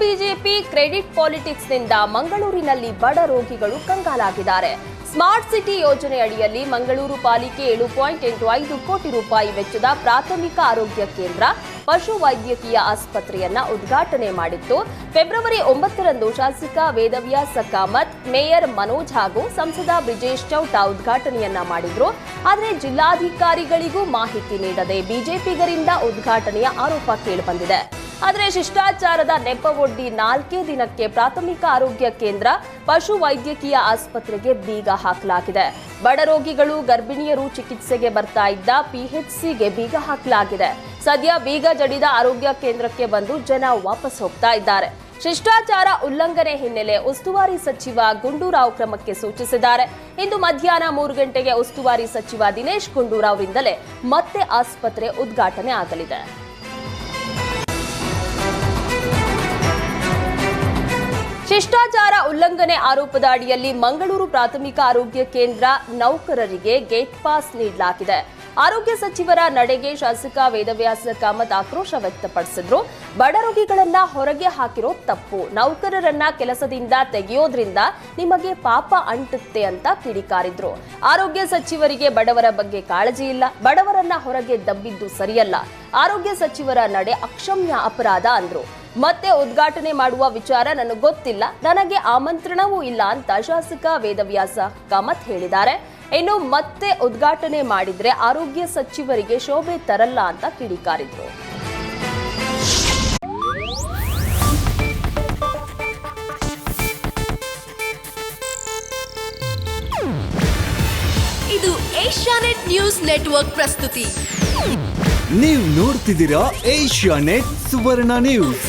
BJP credit ಪಾಲಿಟಿಕ್ಸ್ನಿಂದ ಮಂಗಳೂರಿನಲ್ಲಿ ಬಡ ರೋಗಿಗಳು ಕಂಗಾಲಾಗಿದ್ದಾರೆ. ಸ್ಮಾರ್ಟ್ ಸಿಟಿ ಯೋಜನೆ ಅಡಿಯಲ್ಲಿ ಮಂಗಳೂರು ಪಾಲಿಕೆ ಏಳು ಪಾಯಿಂಟ್ ಎಂಟು ಐದು ಕೋಟಿ ರೂಪಾಯಿ ವೆಚ್ಚದ ಪ್ರಾಥಮಿಕ ಆರೋಗ್ಯ ಕೇಂದ್ರ ಪಶು ವೈದ್ಯಕೀಯ ಆಸ್ಪತ್ರೆಯನ್ನ ಉದ್ಘಾಟನೆ ಮಾಡಿತ್ತು. ಫೆಬ್ರವರಿ ಒಂಬತ್ತರಂದು ಶಾಸಕ ವೇದವ್ಯಾಸ ಕಾಮತ್, ಮೇಯರ್ ಮನೋಜ್ ಹಾಗೂ ಸಂಸದ ಬ್ರಿಜೇಶ್ ಚೌಟ ಉದ್ಘಾಟನೆಯನ್ನ ಮಾಡಿದ್ರು. ಆದರೆ ಜಿಲ್ಲಾಧಿಕಾರಿಗಳಿಗೂ ಮಾಹಿತಿ ನೀಡದೆ ಬಿಜೆಪಿಗರಿಂದ ಉದ್ಘಾಟನೆಯ ಆರೋಪ ಕೇಳಿಬಂದಿದೆ ಆದರೆ ಶಿಷ್ಟಾಚಾರದ ನೆಪವೊಡ್ಡಿ ನಾಲ್ಕೇ ದಿನಕ್ಕೆ ಪ್ರಾಥಮಿಕ ಆರೋಗ್ಯ ಕೇಂದ್ರ ಪಶು ವೈದ್ಯಕೀಯ ಆಸ್ಪತ್ರೆಗೆ ಬೀಗ ಹಾಕಲಾಗಿದೆ. ಬಡ ರೋಗಿಗಳು ಗರ್ಭಿಣಿಯರು ಚಿಕಿತ್ಸೆಗೆ ಬರ್ತಾ ಇದ್ದ ಪಿಎಚ್ಸಿಗೆ ಬೀಗ ಹಾಕಲಾಗಿದೆ. ಸದ್ಯ ಬೀಗ ಜಡಿದ ಆರೋಗ್ಯ ಕೇಂದ್ರಕ್ಕೆ ಬಂದು ಜನ ವಾಪಸ್ ಹೋಗ್ತಾ ಇದ್ದಾರೆ. ಶಿಷ್ಟಾಚಾರ ಉಲ್ಲಂಘನೆ ಹಿನ್ನೆಲೆ ಉಸ್ತುವಾರಿ ಸಚಿವ ಗುಂಡೂರಾವ್ ಕ್ರಮಕ್ಕೆ ಸೂಚಿಸಿದ್ದಾರೆ. ಇಂದು ಮಧ್ಯಾಹ್ನ ಮೂರು ಗಂಟೆಗೆ ಉಸ್ತುವಾರಿ ಸಚಿವ ದಿನೇಶ್ ಗುಂಡೂರಾವ್ರಿಂದಲೇ ಮತ್ತೆ ಆಸ್ಪತ್ರೆ ಉದ್ಘಾಟನೆ ಆಗಲಿದೆ. ಶಿಷ್ಟಾಚಾರ ಉಲ್ಲಂಘನೆ ಆರೋಪದ ಅಡಿಯಲ್ಲಿ ಮಂಗಳೂರು ಪ್ರಾಥಮಿಕ ಆರೋಗ್ಯ ಕೇಂದ್ರ ನೌಕರರಿಗೆ ಗೇಟ್ ಪಾಸ್ ನೀಡಲಾಗಿದೆ. ಆರೋಗ್ಯ ಸಚಿವರ ನಡೆಗೆ ಶಾಸಕ ವೇದವ್ಯಾಸ ಕಾಮತ್ ಆಕ್ರೋಶ ವ್ಯಕ್ತಪಡಿಸಿದ್ರು. ಬಡ ರೋಗಿಗಳನ್ನ ಹೊರಗೆ ಹಾಕಿರೋ ತಪ್ಪು. ನೌಕರರನ್ನ ಕೆಲಸದಿಂದ ತೆಗೆಯೋದ್ರಿಂದ ನಿಮಗೆ ಪಾಪ ಅಂಟುತ್ತೆ ಅಂತ ಕಿಡಿಕಾರಿದ್ರು. ಆರೋಗ್ಯ ಸಚಿವರಿಗೆ ಬಡವರ ಬಗ್ಗೆ ಕಾಳಜಿ ಇಲ್ಲ. ಬಡವರನ್ನ ಹೊರಗೆ ದಬ್ಬಿದ್ದು ಸರಿಯಲ್ಲ. ಆರೋಗ್ಯ ಸಚಿವರ ನಡೆ ಅಕ್ಷಮ್ಯ ಅಪರಾಧ ಅಂದ್ರು. ಮತ್ತೆ ಉದ್ಘಾಟನೆ ಮಾಡುವ ವಿಚಾರ ನನಗೆ ಗೊತ್ತಿಲ್ಲ. ನನಗೆ ಆಮಂತ್ರಣವೂ ಇಲ್ಲ ಅಂತ ಶಾಸಕ ವೇದವ್ಯಾಸ ಕಾಮತ್ ಹೇಳಿದ್ದಾರೆ. ಇನ್ನು ಮತ್ತೆ ಉದ್ಘಾಟನೆ ಮಾಡಿದ್ರೆ ಆರೋಗ್ಯ ಸಚಿವರಿಗೆ ಶೋಭೆ ತರಲ್ಲ ಅಂತ ಕಿಡಿಕಾರಿದ್ರು. ಇದು ಏಷ್ಯಾನೆಟ್ ನ್ಯೂಸ್ ನೆಟ್ವರ್ಕ್ ಪ್ರಸ್ತುತಿ. ನೀವು ನೋಡ್ತಿದ್ದೀರಾ ಏಷ್ಯಾ ನೆಟ್ ಸುವರ್ಣ ನ್ಯೂಸ್.